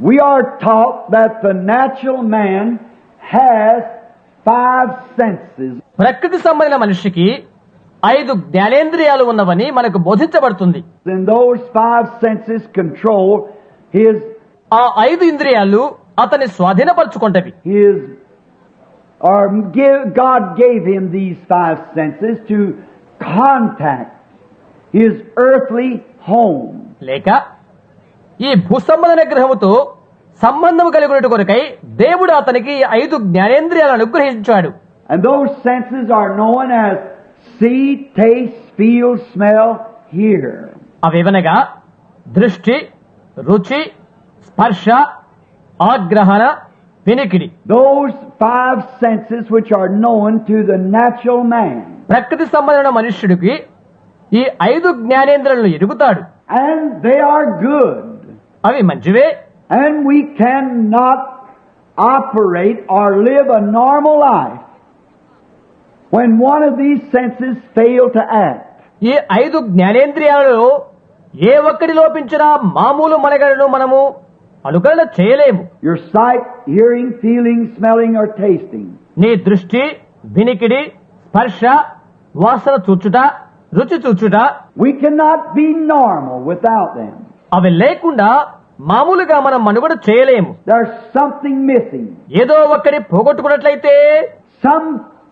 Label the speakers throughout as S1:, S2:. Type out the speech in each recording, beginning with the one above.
S1: We are taught that the natural man has five senses.
S2: ప్రకృతి సంబంధించిన మనిషికి ఐదు జ్ఞానేంద్రియాలు ఉన్నవని మనకు బోధించబడుతుంది
S1: And those five senses control his
S2: ఆ ఐదు ఇంద్రియాలు అతన్ని స్వాధీనపరచుకుంటవి
S1: his or give, God gave him these five senses to contact his earthly home.
S2: లేక ఈ భూసంబంధ గ్రహముతో సంబంధం కలిగినట్టు కొరకై దేవుడు అతనికి ఐదు జ్ఞానేంద్రియాలను అనుగ్రహించాడు
S1: And those senses are known as see, taste, feel, smell, hear.
S2: అవేవనగా దృష్టి రుచి స్పర్శ ఆగ్రహణ వినికిడి
S1: Those five senses which are known to the natural man.
S2: ప్రకృతి సంబంధమైన మనుష్యుడికి ఈ ఐదు జ్ఞానేంద్రియాలను ఎరుగుతాడు
S1: And they are good.
S2: అవి మంచివే.
S1: And we can not operate or live a normal life when one of these senses fail to act
S2: ఈ ఐదు జ్ఞానేంద్రియాలు ఏ ఒక్కడి లోపించినా మామూలు మనగడను మనము అనుకరణ చేయలేము.
S1: Your sight hearing feeling smelling or tasting
S2: నీ దృష్టి వినికిడి స్పర్శ వాసన చూచుట రుచి చూచుట.
S1: We can not be normal without them
S2: అవి లేకుండా మామూలుగా మనం మనుగడ చేయలేము.
S1: సంథింగ్ మిస్సింగ్
S2: ఏదో ఒక్కడి పోగొట్టుకున్నట్లయితే
S1: some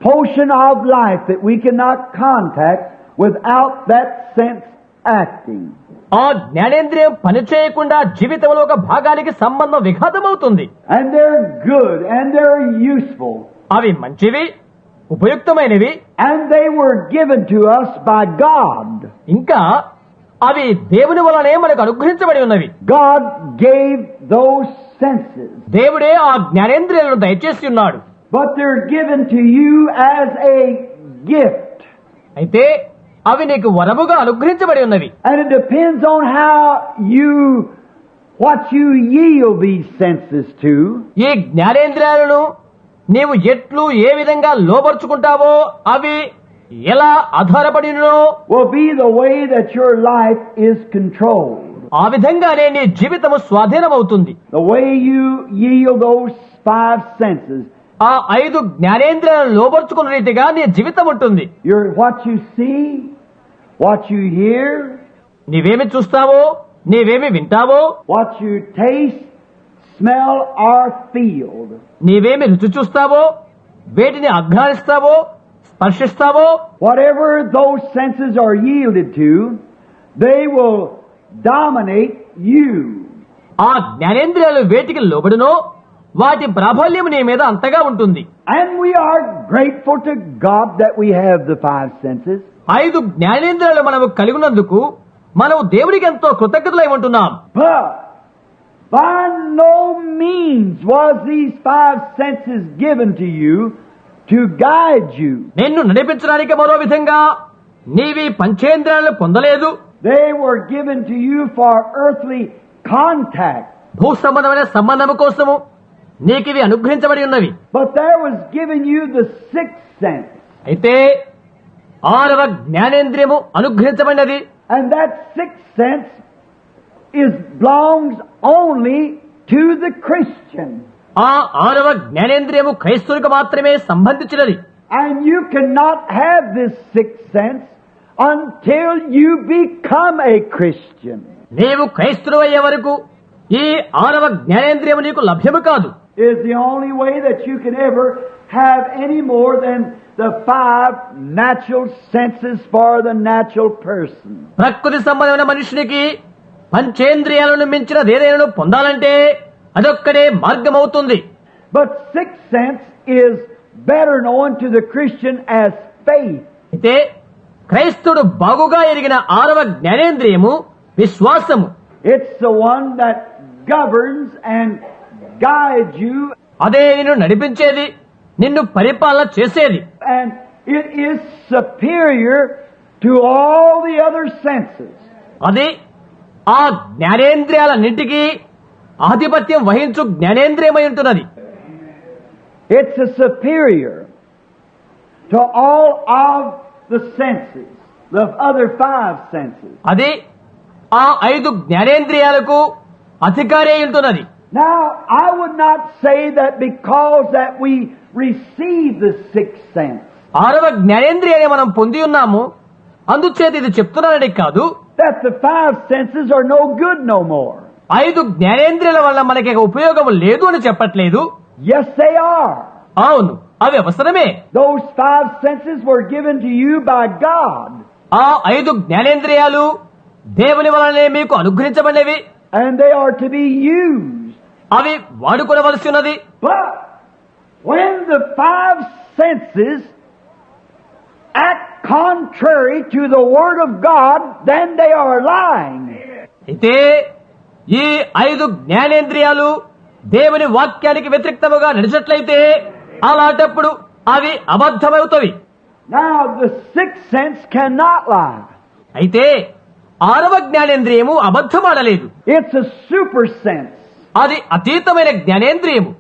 S1: portion of life we we can not contact with of that sense acting
S2: ఆ జ్ఞానేంద్రియం పనిచేయకుండా జీవితంలో ఒక భాగానికి సంబంధం విఘాతం
S1: అవుతుంది and they good and they useful
S2: అవి మంచివి ఉపయుక్తమైనవి.
S1: And they were given to us by God
S2: ఇంకా అవి దేవుని వలనే మనకు అనుగ్రహించబడి ఉన్నవి
S1: God gave those senses.
S2: దేవుడే ఆ జ్ఞానేంద్రియాలను దయచేసి ఉన్నాడు
S1: But they're given to you as a gift.
S2: అయితే అవి నీకు వరముగా అనుగ్రహించబడి ఉన్నవి
S1: And it depends on how you, what you yield these senses to.
S2: ఈ జ్ఞానేంద్రియాలను నీవు ఎట్లు ఏ విధంగా లోపరుచుకుంటావో అవి ఎలా ఆధారపడినో
S1: ఓ be the way why your life is control
S2: ఆ విధంగానే నీ జీవితము స్వాధీనమవుతుంది. ఆ ఐదు జ్ఞానేంద్రియాలను లోబర్చుకున్న రీతిగా నీ జీవితం ఉంటుంది.
S1: Your what you see what you hear
S2: నీవేమి చూస్తావో నీవేమి వింటావో
S1: what you taste smell or feel
S2: నీవేమి రుచి చూస్తావో వేటిని అఘ్రానిస్తావో స్పర్శిస్తావో?
S1: Whatever those senses are yielded to they will dominate you
S2: ఆ జ్ఞానేంద్రియాలు వేటికి లోబడినో వాటి ప్రాబల్యం నీ మీద అంతగా ఉంటుంది.
S1: And we are grateful to God that we have the five senses
S2: ఐదు జ్ఞానేంద్రియాలు మనము కలిగినందుకు మనం దేవుడికి ఎంతో కృతజ్ఞతలై ఉంటున్నాం.
S1: By no means was this five senses given to you to guide you.
S2: నిన్ను నడిపించడానికి మరో విధంగా నీవి పంచేంద్రియాలను పొందలేదు
S1: They were given to you for earthly contact.
S2: భూ సంబంధమైన సంబంధము కోసము నీకివి అనుగ్రహించబడి ఉన్నవి
S1: But there was given you the sixth sense.
S2: అయితే ఆరవ జ్ఞానేంద్రియము అనుగ్రహించబడినది
S1: And that sixth sense is belongs only to the Christian.
S2: ఆ ఆరవ జ్ఞానేంద్రియము క్రైస్తవునికి మాత్రమే సంబంధించినది
S1: And you cannot have this sixth sense until you become a Christian.
S2: నీవు క్రైస్తవుడు అయ్యే వరకు ఈ ఆరవ జ్ఞానేంద్రియము నీకు లభ్యము కాదు
S1: Is the only way that you can ever have any more than the five natural senses for the natural person.
S2: ప్రకృతి సంబంధమైన మనుషునికి పంచేంద్రియాలను మించినది ఏదైనా పొందాలంటే అదొక్కడే మార్గం
S1: అవుతుంది but six sense is better known to the Christian as faith
S2: అయితే క్రైస్తుడు బాగుగా ఎరిగిన ఆరవ జ్ఞానేంద్రియము విశ్వాసము.
S1: It's one that governs and guide you
S2: అదే నిన్ను నడిపించేది నిన్ను పరిపాలన చేసేది.
S1: And it is superior to all the other senses
S2: అది ఆ జ్ఞానేంద్రియాలన్నింటికి ఆధిపత్యం వహించు జ్ఞానేంద్రియమై ఉంటున్నది.
S1: It's superior to all of the senses the other five senses
S2: అది ఆ ఐదు జ్ఞానేంద్రియాలకు అధికారి అయి ఉంటున్నది.
S1: Now, I would not say that because that we receive the sixth sense.
S2: ఆరవ జ్ఞానేంద్రియాన్ని మనం పొంది ఉన్నాము అందుచేత ఇది చెప్తున్నానని కాదు.
S1: That the five senses are no good no more.
S2: ఐదు జ్ఞానేంద్రియాల వల్ల మనకి ఉపయోగం లేదు అని చెప్పట్లేదు. అవును అవి అవసరమే.
S1: Senses given to you by God
S2: ఆ ఐదు జ్ఞానేంద్రియాలు దేవుని వలనే మీకు అనుగ్రహించబడినవి.
S1: And they are to be use
S2: అవి వాడుకోవలసి ఉన్నది.
S1: When the senses act contrary to the word of God then they are line
S2: అయితే ఈ ఐదు జ్ఞానేంద్రియాలు దేవుని వాక్యానికి వ్యతిరేక్తముగా నడిచినట్లయితే అలాంటప్పుడు అవి అబద్ధమవుతవి
S1: lie.
S2: అయితే ఆరవ జ్ఞానేంద్రియము అబద్ధమాడలేదు
S1: a super sense.
S2: అది అతీతమైన జ్ఞానేంద్రియము